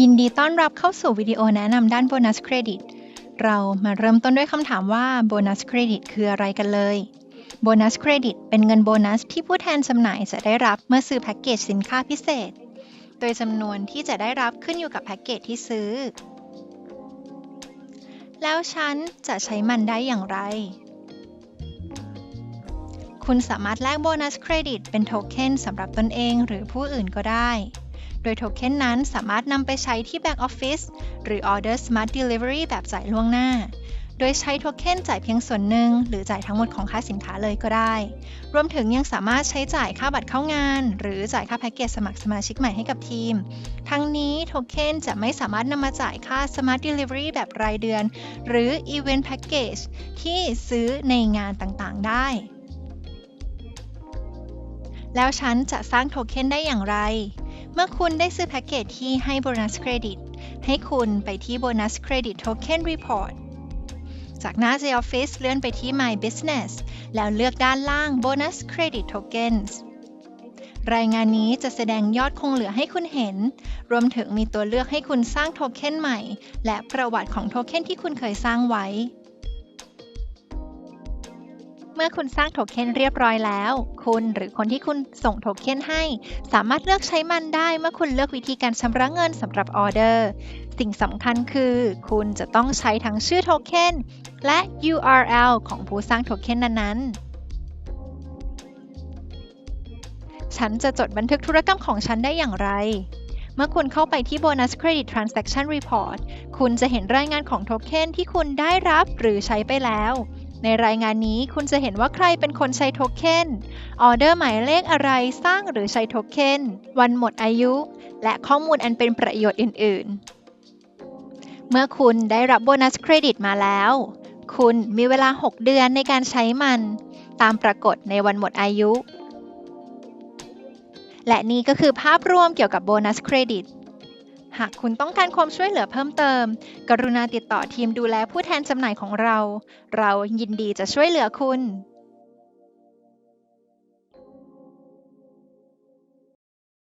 ยินดีต้อนรับเข้าสู่วิดีโอแนะนำด้านโบนัสเครดิต เรามาเริ่มต้นด้วยคำถามว่าโบนัสเครดิตคืออะไรกันเลย โบนัสเครดิตเป็นเงินโบนัสที่ผู้แทนจำหน่ายจะได้รับเมื่อซื้อแพ็กเกจสินค้าพิเศษ โดยจำนวนที่จะได้รับขึ้นอยู่กับแพ็กเกจที่ซื้อ แล้วฉันจะใช้มันได้อย่างไร คุณสามารถแลกโบนัสเครดิตเป็นโทเค็นสำหรับตนเองหรือผู้อื่นก็ได้ โดยโทเค็นนั้นสามารถนำไปใช้ที่ Back Office หรือ Order Smart Delivery แบบจ่ายล่วงหน้า โดยใช้โทเค็นจ่ายเพียงส่วนหนึ่ง หรือจ่ายทั้งหมดของค่าสินค้าเลยก็ได้ รวมถึงยังสามารถใช้จ่ายค่าบัตรเข้างาน หรือจ่ายค่าแพ็กเกจสมัครสมาชิกใหม่ให้กับทีม ทั้งนี้โทเค็นจะไม่สามารถนำมาจ่ายค่า Smart Delivery แบบรายเดือน หรือ Event Package ที่ซื้อในงานต่างๆ ได้แล้วฉันจะสร้างโทเค็นได้อย่างไร เมื่อคุณได้ซื้อแพ็กเกจที่ให้โบนัสเครดิต ให้คุณไปที่โบนัสเครดิตโทเค็นรีพอร์ตจากหน้า J Office เลื่อนไปที่ My Business แล้วเลือกด้านล่าง Bonus Credit Tokens รายงานนี้จะแสดงยอดคงเหลือให้คุณเห็น รวมถึงมีตัวเลือกให้คุณสร้างโทเค็นใหม่ และประวัติของโทเค็นที่คุณเคยสร้างไว้ เมื่อคุณสร้างโทเค็นเรียบร้อยแล้ว คุณหรือคนที่คุณส่งโทเค็นให้ สามารถเลือกใช้มันได้เมื่อคุณเลือกวิธีการชำระเงินสำหรับออเดอร์ สิ่งสำคัญคือ คุณจะต้องใช้ทั้งชื่อโทเค็นและ URL ของผู้สร้างโทเค็นนั้นๆฉันจะจดบันทึกธุรกรรมของฉันได้อย่างไร เมื่อคุณเข้าไปที่ Bonus Credit Transaction Report คุณจะเห็นรายงานของโทเค็นที่คุณได้รับหรือใช้ไปแล้ว ในรายงานนี้คุณจะเห็นว่าใครเป็นคนใช้โทเค็น ออเดอร์หมายเลขอะไรสร้างหรือใช้โทเค็น วันหมดอายุ และข้อมูลอันเป็นประโยชน์อื่น ๆ เมื่อคุณได้รับโบนัสเครดิตมาแล้ว คุณมีเวลา 6 เดือนในการใช้มัน ตามปรากฏในวันหมดอายุ และนี่ก็คือภาพรวมเกี่ยวกับโบนัสเครดิต หากคุณต้องการความช่วยเหลือเพิ่มเติม กรุณาติดต่อทีมดูแลผู้แทนจำหน่ายของเรา เรายินดีจะช่วยเหลือคุณ